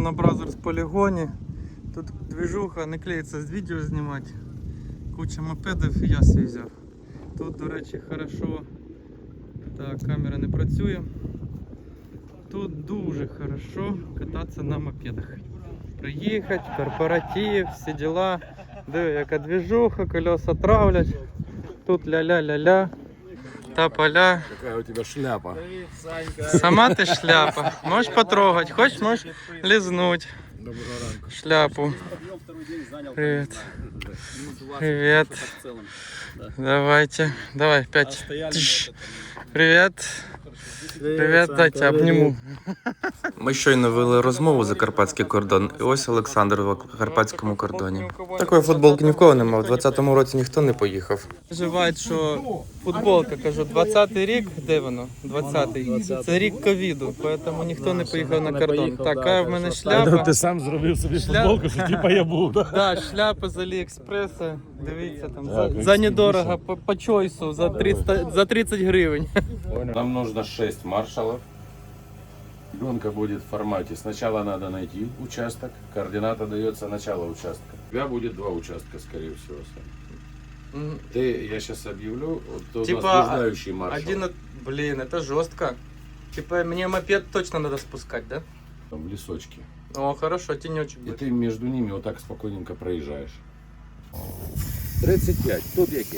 знову на Бразерс полігоні. Тут движуха не клеїться з відео знімати. Куча і я свій. Тут, до речі, хорошо. Так, камера не працює. Тут дуже хорошо кататися на мопедах. Приїхати, корпоратив, всі діла. Диви, яка движуха, колеса травлять. Тут ля-ля-ля-ля. Та поля. Какая у тебя шляпа. Сама ти шляпа. Можеш потрогати, хочеш, можеш лизнуть Доброго ранку. шляпу. Привет. Привет. Давайте. Давай, пять. Привет. Привет, дайте обніму. Ми щойно вели розмову за карпатський кордон, і ось Олександр в карпатському кордоні. Такої футболки ні в кого нема. В 20-му році ніхто не поїхав. Переживають, що футболка, кажу, 20-й рік, де воно? 20-й. Це рік ковіду, тому ніхто не поїхав на кордон. Така в мене шляпа. Ти сам зробив собі футболку, що типа я був, да? Да, шляпа з Аліекспреса. Дивіться там Так, за, за недорого по, по чойсу за 300, за 30 гривень. Нам нужно 6 маршалов. Гонка будет в формате. Сначала надо найти участок. Координата дается начало участка. У тебя будет два участка, скорее всего. Сань. Ты, я сейчас объявлю, вот у Типа, нас блуждающий маршал. Один, от- блин, это жестко. Типа мне мопед точно надо спускать, да? Там в лесочке. О, хорошо, тенечек И будет. ты между ними вот так спокойненько проезжаешь. 35. Тут які?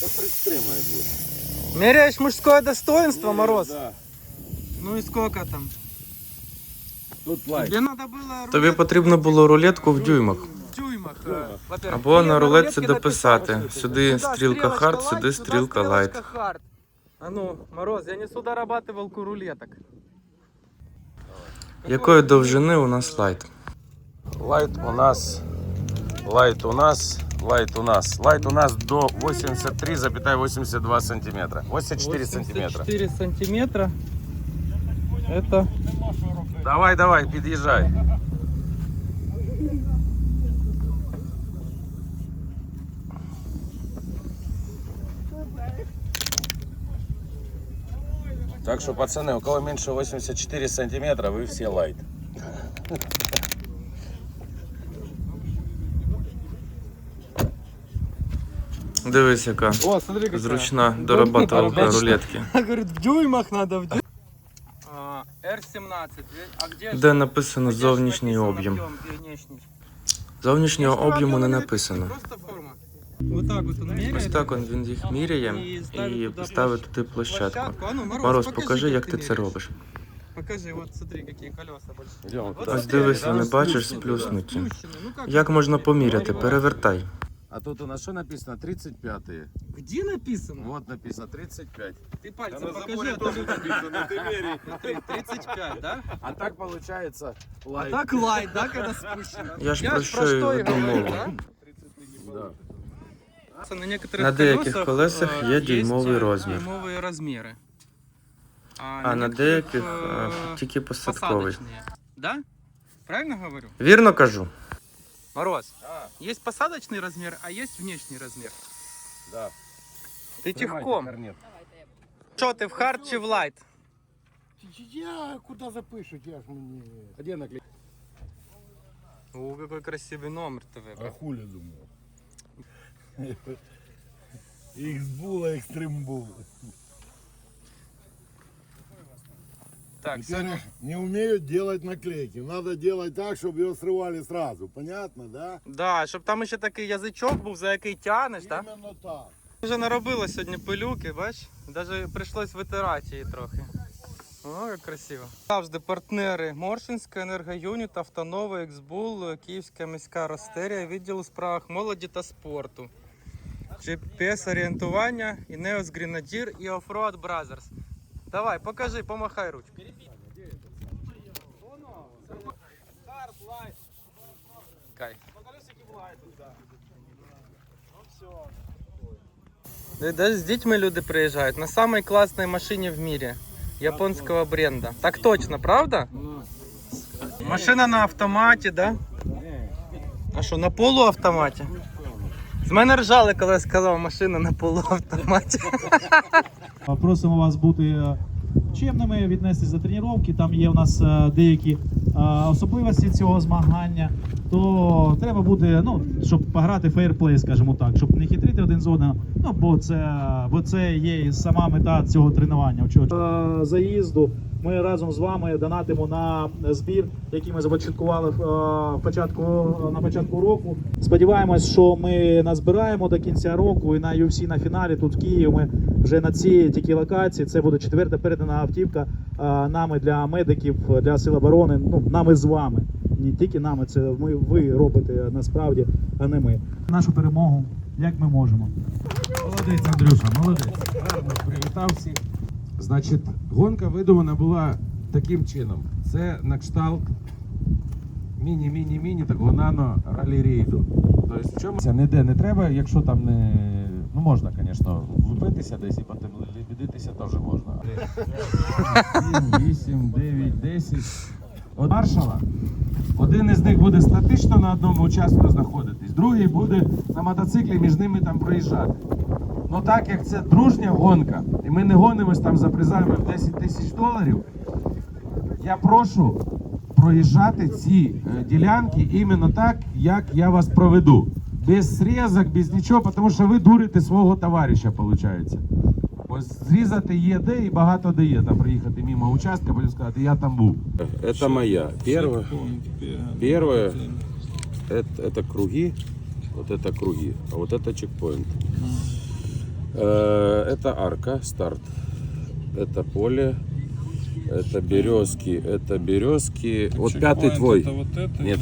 Та 33 має бути. Меряешь мужское достоинство, Мороз? Да. Ну и сколько там? Тут лайк. Тебе надо было Тобі рулет потрібно було рулетку в дюймах. в дюймах. э, во-первых. Або И на рулетці рулетке дописати. написать. Сюди Сюда стрілка хард, light, сюди сюда стрілка лайт. стрелочка hard. А ну, Мороз, я не сюда дорабатывал рулеток. Якої довжини у нас лайт? Лайт у нас, лайт у нас, лайт у нас. Лайт у нас до 83,82 сантиметра. 84 сантиметра. 4 сантиметра. Это Давай, давай, під'їжджай. Так что, пацаны, у кого меньше 84 сантиметра, вы все лайт. Дивись, яка О, смотри, какая. зручна дорабатувалка рулетки. Говорит, в дюймах надо, в дюймах. R17. А где ж- Де написано где ж зовнішній написано об'єм. об'єм внешній? Зовнішнього Просто об'єму не об'єм написано. Просто форма. Вот так вот он меряет. Ось так он він їх міряє і ставить туди площадку. А ну, Мороз, Мороз, покажи, як ти це меряешь. робиш. Покажи, вот смотри, какие колеса большие. Идем. Вот Ось смотри, дивись, да, вони вот бачиш сплющенные, сплюснуті. сплющенные. Ну, как Як это? можна поміряти? Перевертай. А тут у нас что написано? 35 Где написано? Вот написано 35. Ты пальцем покажи, а то люди- Смотри, 35, да? А так получается А лайт. так лайт, да, когда спущено? Я ж про що і веду говорю, мову. да? Да. На, некоторых На деяких колесах, колесах э, є есть, дюймовий э, розмір. Дюймовые размеры. А на деяких е, э, тільки посадковий. посадочные. Да? Правильно говорю? Вірно кажу. Мороз, есть посадочный размер, а есть внешний размер. Да. Ты тихком. Что, ты в хард чи в лайт? Я куди запишу, я ж мені. Где наклей? О, какой красивый номер ты выбрал. А хулі думав. Іксбула, екстримбул. Так, сегодня... Не умеют делать наклейки. Надо делать так, чтобы ее срывали сразу. Понятно, да? Да, щоб там ще такий язичок був, за який тянеш, так? Именно так. Вже наробила сьогодні пилюки, бач? Даже прийшлось витирати її трохи. О, як красиво. Завжди партнери Моршинська енергоюніт, Автонова, Ексбул, Київська міська Ростерія, відділ у справах молоді та спорту. GPS орієнтування, Інеос Гренадір і Offroad Brothers. Давай, покажи, помахай ручку. Кайф. Даже с детьми люди приезжают на самой классной машине в мире. Японского бренда. Так точно, правда? Машина на автоматі, да? А що, на полуавтоматі? З мене ржали, коли я сказав машина на полуавтоматі. Просимо вас бути чимними, чемними, віднестись до тренування. Там є у нас е, деякі е, особливості цього змагання, то треба буде, ну, щоб пограти фейерплей, скажімо так, щоб не хитрити один з одного. Ну, бо це, бо це є сама мета цього тренування. Е, Заїзду ми разом з вами донатимо на збір, який ми започаткували в е, початку на початку року. Сподіваємось, що ми назбираємо до кінця року і на UFC на фіналі тут в Києві. Ми вже на цій тільки локації. Це буде четверта передана автівка е, нами для медиків, для сил оборони. Ну нами з вами. Не тільки нами, це ми ви робите насправді, а не ми. Нашу перемогу, як ми можемо. Молодець, Андрюша, молодець. Гарно привітав всіх. Значить, гонка видумана була таким чином. Це на кшталт міні-міні-міні такого нано ралі рейду. Тобто в чому це ніде не треба, якщо там не. Ну можна, звісно, вбитися десь і потім лебідитися теж можна. 7, 8, 9, 10. От маршала. Один із них буде статично на одному участку знаходитись, другий буде на мотоциклі між ними там проїжджати. Ну так як це дружня гонка, і ми не гонимось там за призами в 10 тисяч доларів, я прошу проїжджати ці е, ділянки іменно так, як я вас проведу. Без срізок, без нічого, тому що ви дурите свого товариша, виходить. Ось зрізати є де і багато де є. Там приїхати мимо участка, потім сказати, я там був. Это моя. Первое, первое это, это круги, вот это круги, а вот это чекпоинт. Э, Это арка, старт. Это поле, это березки, это березки. Вот пятый твой. Нет.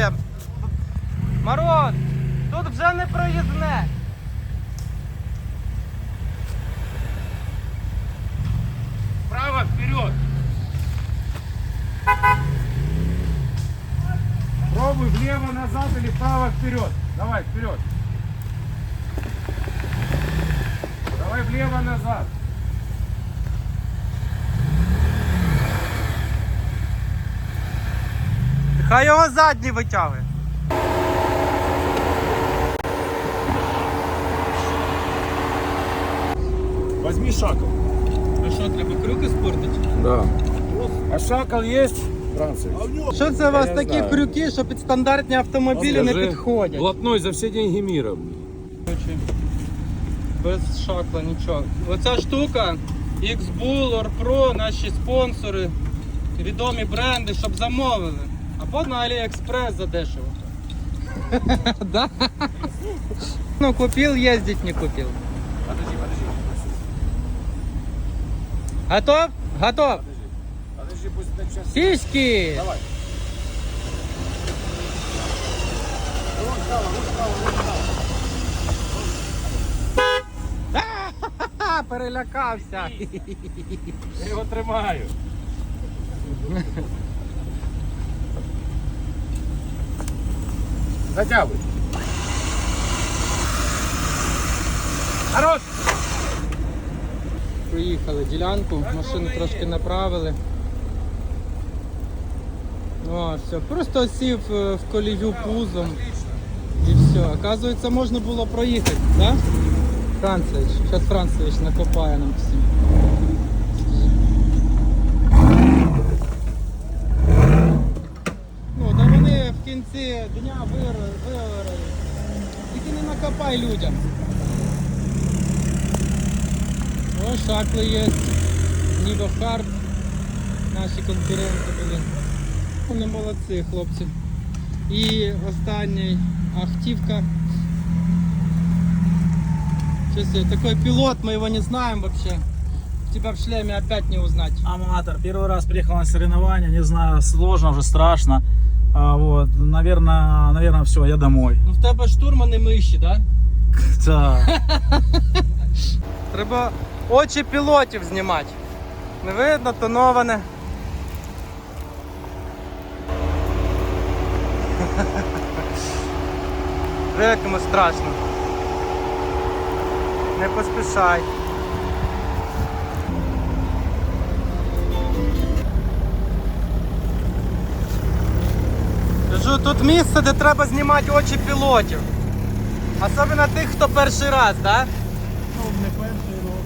Проїзное. Мороз, тут вже не проїзне. Право, вперед! Пробуй влево, назад или вправо, вперед. Давай, вперед. Давай влево, назад. Хай його задній витягує. Возьми шакал. А що, треба крюки спортити? Да. А шакал есть? Франция. Що це у вас Я такі знаю. крюки, що під стандартні автомобілі не підходять? Блатной за все деньги мира. Короче, Без шакла нічого. Оця штука X-Bull, Pro, наші спонсори, відомі бренди, щоб замовили. Або на AliExpress задешево. Да? Ну, купил, ездить не купил. Подожди, подожди. Готов? Готов. Подожди, пусть начнется. Сиськи! Давай. Ха, перелякався. Я його тримаю. Затягуй. Хорош! Приїхали ділянку, машину трошки направили. О, все, просто сів е, в колію пузом і все. Оказується, можна було проїхати, так? Да? Францевич, зараз Францевич накопає нам всім. людям. О, шакли є. Ніво Хард. Наші конкуренти були. Вони молодці, хлопці. І останній Ахтівка. Сейчас такой пилот, мы его не знаем вообще. Тебя в шлеме опять не узнать. Аматор. Первый раз приехал на соревнования, не знаю, сложно, уже страшно. А, вот, наверное, наверное, все, я домой. Ну в тебе штурмани миші, да? Треба очі пілотів знімати. Не видно, тоноване. Як йому страшно. Не поспішай. Кажу, тут місце, де треба знімати очі пілотів. Особливо тих, хто перший раз, так? Да? Ну, не перший рок.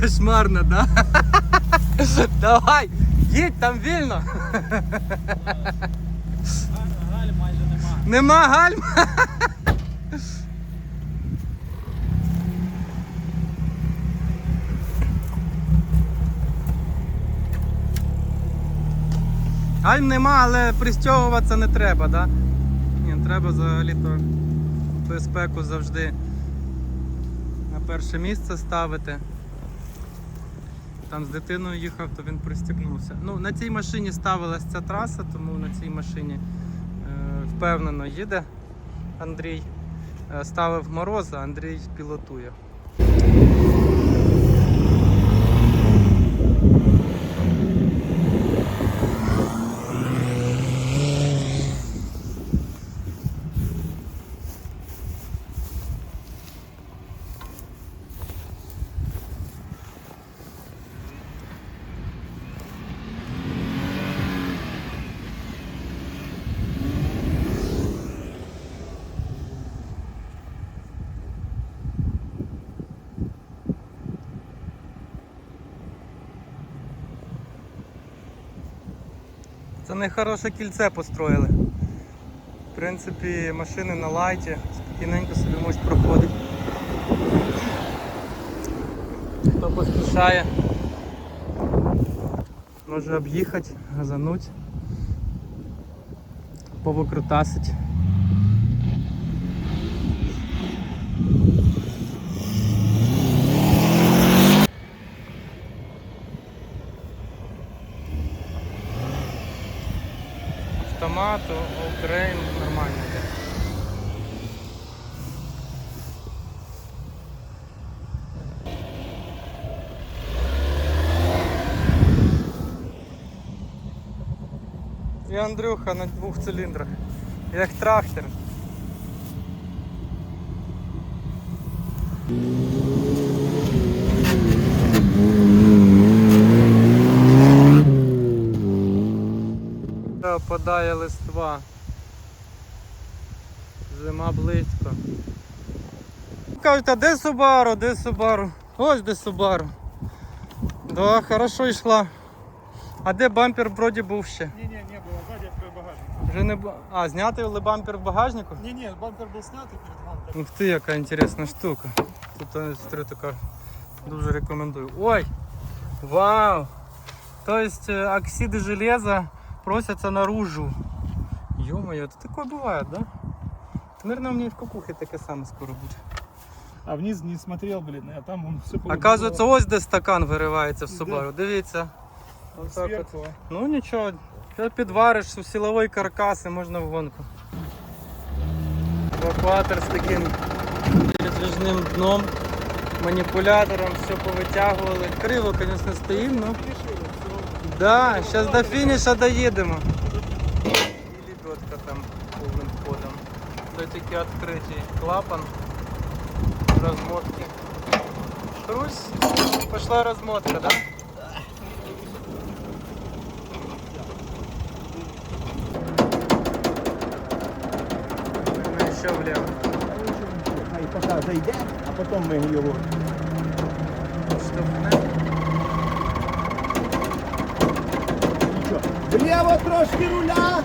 Кошмарно, да? Давай, їдь там вільно. Галь майже нема. Нема гальм. Гальм нема, але пристягуватися не треба, да? Ні, треба взагалі-то безпеку завжди на перше місце ставити. Там з дитиною їхав, то він пристегнувся. Ну, на цій машині ставилась ця траса, тому на цій машині е, впевнено їде Андрій. Е, Ставив мороза, Андрій пілотує. Це хороше кільце построїли. В принципі, машини на лайті спокійненько собі можуть проходити. Хто поспішає, може об'їхати, газануть, повикрутасить. Украин нормально йде. І Андрюха на двох циліндрах. Як трактор. Опадає листва. Зима близько. Кажуть, а де Субару, де Субару? Ось де Субару. Да, хорошо йшла. А де бампер вроді був ще? Ні, ні, не було, ззаді відкрив багажник. Вже не бу- А, знятий ли бампер в багажнику? Ні, ні, бампер був знятий перед бампером. Ух ти, яка інтересна штука. Тут е, смотрю, така дуже рекомендую. Ой! Вау! Тобто оксиди железа просяться наружу. Ё-моё, это такое бывает, да? Наверное, у меня и в кукухе таке саме скоро буде. А вниз не смотрел, блин, а там он все Оказується, ось де стакан виривається в Да. Subaru. Дивіться. Отак от. сверху. Ну нічого, ти підвариш у силовий каркас і можна в гонку. Евакуатор з таким передвіжним дном, маніпулятором, все повитягували. Криво, звісно, стоїмо, ну. Да, зараз до фініша доїдемо. І лебедка там повним ходом. Це тільки відкритий клапан, розмотки. Трусь, пішла розмотка, так? Да? Ну, ще вліво. Хай поки зайде, а потім ми його. Трошки руля.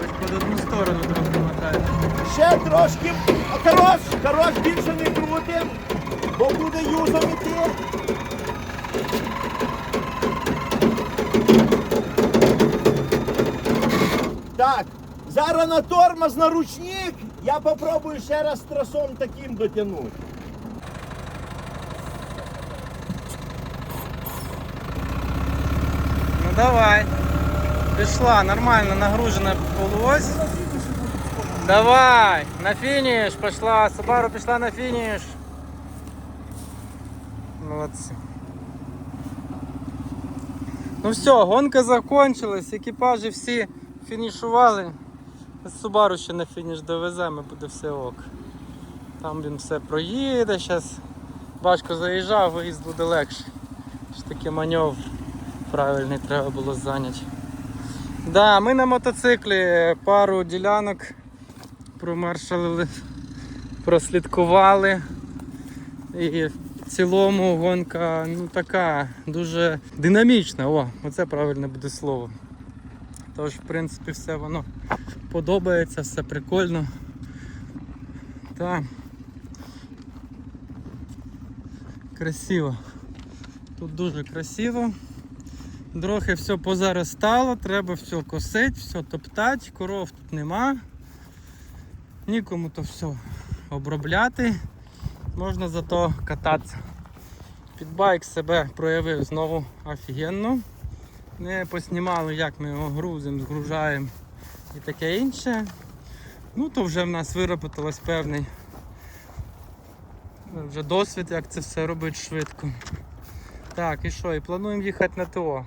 Ось під одну сторону трохи мотає. Ще трошки. Хорош, хорош, більше не крутим, бо буде юзом іти. Так, зараз на тормоз, на ручник. Я попробую ще раз тросом таким дотягнути. Давай. Пішла, нормально нагружена полуось. Давай, на фініш пішла. Subaru пішла на фініш. Молодці. Ну все, гонка закончилась, екіпажі всі фінішували. Subaru ще на фініш довеземо, буде все ок. Там він все проїде, зараз важко заїжджав, виїзд буде легше. Ж таки маневр правильний треба було зайняти. Да, ми на мотоциклі пару ділянок промаршалили, прослідкували. І в цілому гонка ну, така дуже динамічна. О, оце правильне буде слово. Тож, в принципі, все воно подобається, все прикольно. Так. Красиво. Тут дуже красиво. Трохи все позаростало, треба все косити, все топтати, коров тут нема. Нікому то все обробляти. Можна зато кататися. Підбайк себе проявив знову офігенно. Не поснімали, як ми його грузимо, згружаємо і таке інше. Ну то вже в нас виробилось певний вже досвід, як це все робити швидко. Так, і що? І плануємо їхати на ТО.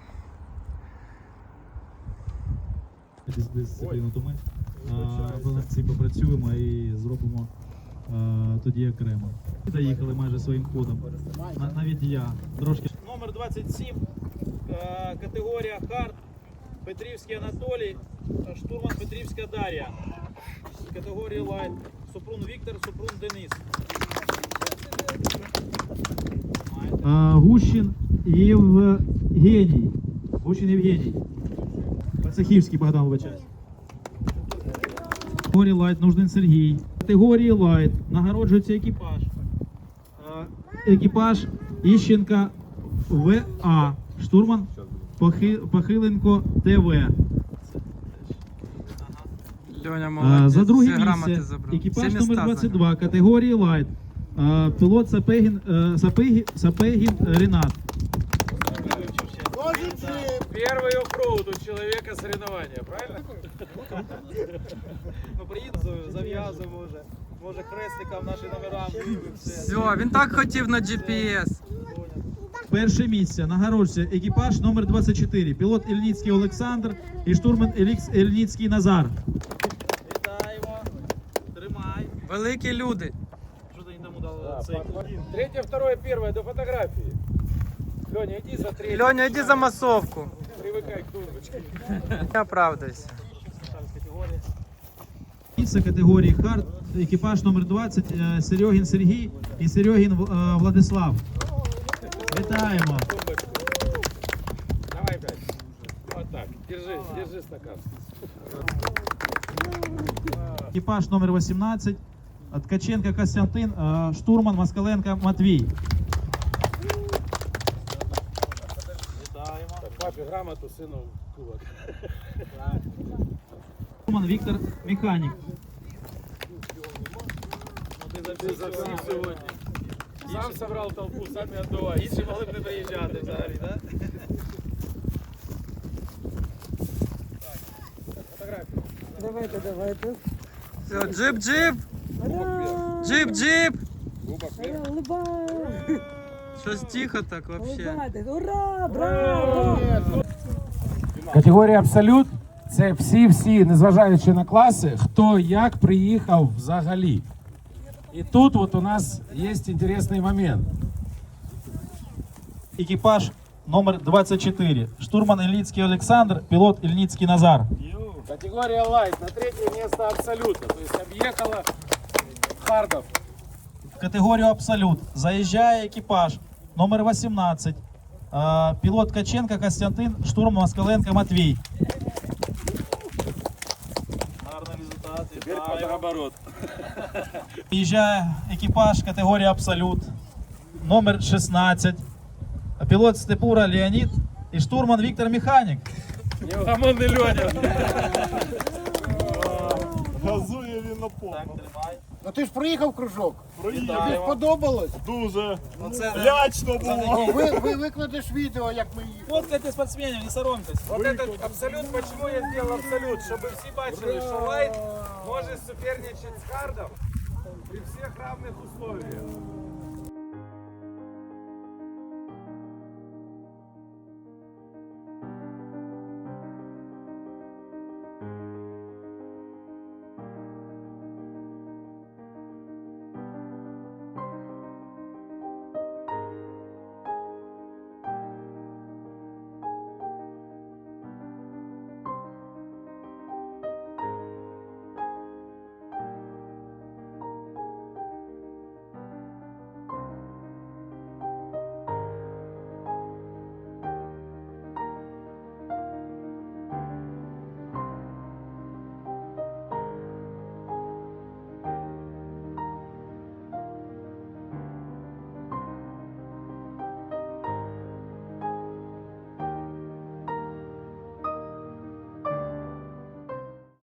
Дисципліну, то ми а, в попрацюємо і зробимо а, тоді окремо. Доїхали майже своїм ходом. На- Навіть я трошки. Номер 27, е, категорія хард, Петрівський Анатолій, е, штурман Петрівська Дар'я. Категорія лайт, Супрун Віктор, Супрун Денис. Гущин Євгеній. Гущин Євгеній. Пацахівський Богдан вибачаюсь. Категорії лайт нужен Сергій. Категорії лайт нагороджується екіпаж. Е, Екіпаж Іщенка ВА. Штурман Похи- Похиленко ТВ. Льоня молодець, За друге місце екіпаж номер міста 22 категорії лайт. Пілот Сапегін, е, Сапегі, Сапегін Ренат. Первый оффроуд у человека соревнования, правильно? Ну, приїду, зав'язуємо вже. Може хрестикам наші номера Все, він так хотів на GPS. Перше місце нагороджується екіпаж номер 24. Пілот Ільницький Олександр і штурман Елікс Ільницький Назар. Вітаємо. Тримай. Великі люди. Що ти йому дали цей? Третье, второе, первое до фотографии. Леня, иди за третье. Льоня, йди за масовку. Привыкай к тумбочке. Не оправдайся. Категорії хард, екіпаж номер 20 е, Серегін Сергій і Серегін е, Владислав. Вітаємо. Давай опять. Вот так. Держи, держи стакан. Екіпаж номер 18 Ткаченко Костянтин, е, штурман Москаленко Матвій. Так, папе грамоту, сыну кулак. Штурман Віктор Механік. Ты за всіх сьогодні. Сам собрал толпу, самі отдувай. Інші могли б не приїжджати взагалі, да? Давайте, давайте. Все, джип, джип. Джип, джип. Ура, улыбай. Щось тихо так вообще. Улыбайтесь. Ура, браво. Категорія Абсолют це всі-всі, незважаючи на класи, хто як приїхав взагалі. І тут от у нас є інтересний момент. Екіпаж номер 24 Штурман Ільницький Олександр, пілот Ільницький Назар. Категория лайт на третье место абсолютно. То есть объехала хардов. В категорію Абсолют заїжджає екіпаж номер 18 е, Пілот Ткаченко Костянтин, штурман Москаленко Матвій. Гарний результат. Приїжджає екіпаж категорії Абсолют номер 16 Пілот Степура Леонід і штурман Віктор Механік. Неугомонный Леня. Газує він на повну. Ну ти ж проїхав кружок. Проїхав. Тобі сподобалось? Дуже лячно було. Ви, ви викладеш відео, як ми їхали. Фоткайте спортсменів, не соромтесь. Вот этот абсолют, почему я сделал абсолют? Чтобы все бачили, что лайт может соперничать с хардом при всех равных условиях.